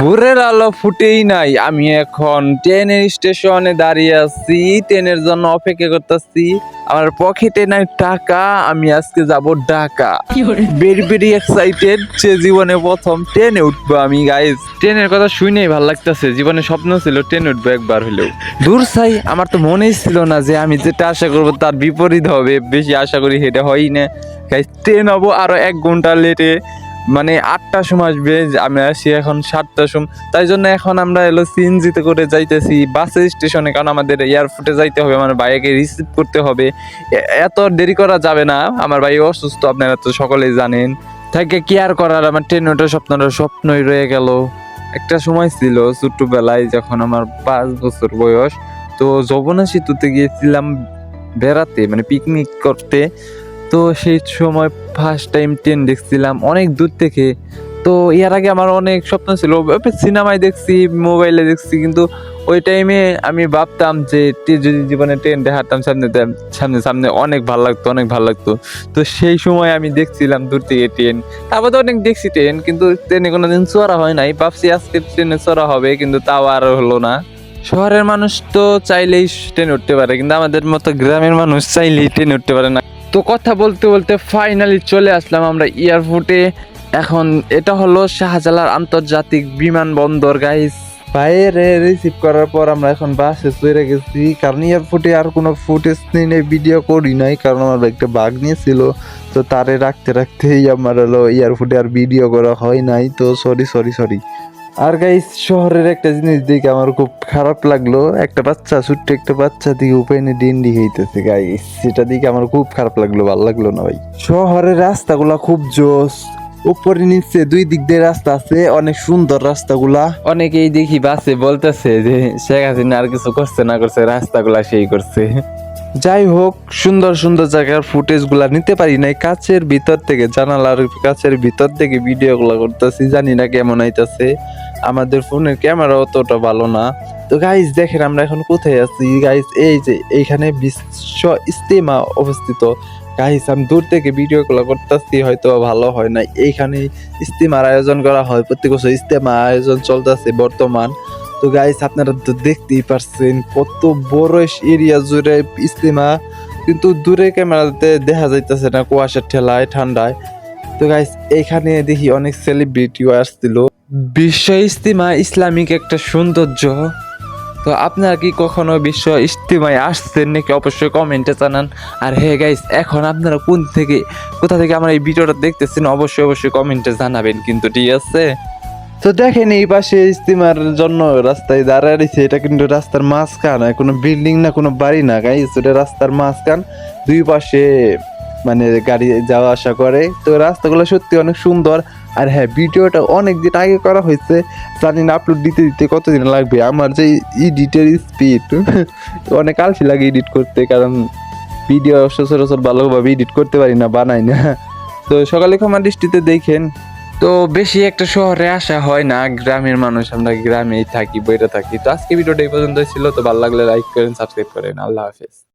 ভোরের আলো ফুটেই নাই। আমি এখন ট্রেনের স্টেশনে দাঁড়িয়ে আছি ট্রেনের জন্য অপেক্ষা করতেছি। আমার পকেটে নাই টাকা আমি আজকে যাব ঢাকা। ভেরি ভেরি এক্সাইটেড যে জীবনে প্রথম ট্রেনে উঠবো আমি গাইজ ট্রেনের কথা শুনেই ভালো লাগতেছে জীবনে স্বপ্ন ছিল ট্রেনে উঠবো একবার হলেও। দূর চাই আমার তো মনেই ছিল না যে আমি যেটা আশা করব তার বিপরীত হবে বেশি আশা করি সেটা হয়ই না। গাইজ ট্রেন হব আরও এক ঘণ্টা লেটে। মানে আটটার সময় আসবে আমি আসি এখন সাতটার সময়। তাই জন্য এখন আমরা এলো সিএনজিতে করে যাইতেছি বাসের স্টেশনে কারণ আমাদের এয়ারপোর্টে যাইতে হবে, আমার ভাইকে রিসিভ করতে হবে। এত দেরি করা যাবে না, আমার ভাই অসুস্থ, আপনারা তো সকলেই জানেন। থাকে কেয়ার করার আমার ট্রেন ওঠার স্বপ্নটা স্বপ্নই রয়ে গেল। একটা সময় ছিল ছোট্টবেলায় যখন আমার পাঁচ বছর বয়স, তো যমুনা সেতুতে গিয়েছিলাম বেড়াতে মানে পিকনিক করতে। তো সেই সময় ফার্স্ট টাইম ট্রেন দেখছিলাম, অনেক দূর থেকে। তো এর আগে আমার অনেক স্বপ্ন ছিল সিনেমায় দেখছি মোবাইলে দেখছি, কিন্তু ওই টাইমে আমি ভাবতাম যে যদি জীবনে ট্রেন দেখাতাম সামনে সামনে সামনে অনেক ভালো লাগতো, অনেক ভালো লাগতো। তো সেই সময় আমি দেখছিলাম দূর থেকে ট্রেন তারপর তো অনেক দেখছি ট্রেন কিন্তু ট্রেনে কোনোদিন চড়া হয় নাই। ভাবছি আজকে ট্রেনে চড়া হবে, কিন্তু তাও আর হলো না। শহরের মানুষ তো চাইলেই ট্রেন উঠতে পারে, কিন্তু আমাদের মতো গ্রামের মানুষ চাইলেই ট্রেন উঠতে পারে না। তো কথা বলতে বলতে ফাইনালি চলে আসলাম আমরা এয়ারপোর্টে। এখন এটা হলো শাহজালাল আন্তর্জাতিক বিমানবন্দর গাইস বাইরে রিসিভ করার পর আমরা এখন বাসে চলে গেছি। কারণ এয়ারপোর্টে আর কোনো ফুটেজ নিয়ে ভিডিও করি নাই, কারণ আমার একটা বাঘ নিয়েছিল। তো তারে রাখতে, রাখতেই আমার হলো এয়ারপোর্টে আর ভিডিও করা হয় নাই। তো সরি সরি সরি আর গাইস শহরের একটা জিনিস দেখে আমার খুব খারাপ লাগল। একটা বাচ্চা, ছোট্ট একটা বাচ্চা দিকে উপেনে ডিন্ডি হইতেছে গাইস সেটা দিকে আমার খুব খারাপ লাগল, ভালো লাগল না ভাই। শহরের রাস্তাগুলা খুব জোস। উপরে নিচে দুই দিক দিয়ে রাস্তা আছে, অনেক সুন্দর রাস্তাগুলা। অনেকেই দেখি বাসে বলতেছে যে, শেখ হাসিনা আর কিছু করছে না করছে, রাস্তাগুলা সেই করছে। যাই হোক, সুন্দর সুন্দর জায়গার ফুটেজগুলা নিতে পারি নাই। কাছের ভিতর থেকে, জানালার কাছের ভিতর থেকে ভিডিও গুলা করতেছি, জানি না কেমন আইতাছে আমাদের ফোনের ক্যামেরা অতটা ভালো না। তো গাইজ দেখেন আমরা এখন কোথায় আছি? গাইজ এই যে এইখানে বিশ্ব ইস্তেমা অবস্থিত। গাইজ আমি দূর থেকে ভিডিও গুলো করতেছি, হয়তো ভালো হয় না এইখানে ইস্তেমার আয়োজন করা হয়। প্রত্যেক বছর ইস্তেমা আয়োজন চলতেছে বর্তমান। তো গাইস আপনারা তো দেখতেই পারছেন কত বড় এরিয়া জুড়ে ইস্তেমা কিন্তু দূরে ক্যামেরাতে দেখা যাইতেছে না কুয়াশার ঠেলায়, ঠান্ডায়। তো গাইস এখানে দেখি অনেক সেলিব্রিটিও আসছিল। বিশ্ব ইস্তিমা ইসলামিক একটা সৌন্দর্য। তো আপনারা কি কখনো বিশ্ব ইস্তিমায় আসছেন নাকি অবশ্যই কমেন্টে জানান। আর হে গাইস এখন আপনারা কোন থেকে, কোথা থেকে আমার এই ভিডিওটা দেখতেছেন অবশ্যই অবশ্যই কমেন্টে জানাবেন কিন্তু, ঠিক আছে? তো দেখেন এই পাশে ইস্তিমার জন্য রাস্তায় দাঁড়ায় রয়েছে। এটা কিন্তু রাস্তার মাঝখান কোনো বিল্ডিং না, কোনো বাড়ি না গাইস এটা রাস্তার মাঝখান। দুই পাশে মানে গাড়ি যাওয়া আসা করে। তো রাস্তাগুলো সত্যি অনেক সুন্দর। আর হ্যাঁ ভিডিওটা অনেক দিন আগে করা হয়েছে। জানি না আপলোড দিতে দিতে কতদিন লাগবে। আমার যে এডিটের স্পিড অনেক আলসি লাগে এডিট করতে, কারণ ভিডিও সচরাচর ভালোভাবে এডিট করতে পারি না, বানাই না। তো সকালে ক্ষমা দৃষ্টিতে দেখেন। তো বেশি একটা শহরে আসা হয় না, গ্রামের মানুষ, আমরা গ্রামেই থাকি বইটা থাকি। তো আজকে ভিডিওটা এই পর্যন্ত ছিল, তো ভালো লাগলে লাইক করেন সাবস্ক্রাইব করেন। আল্লাহ হাফেজ।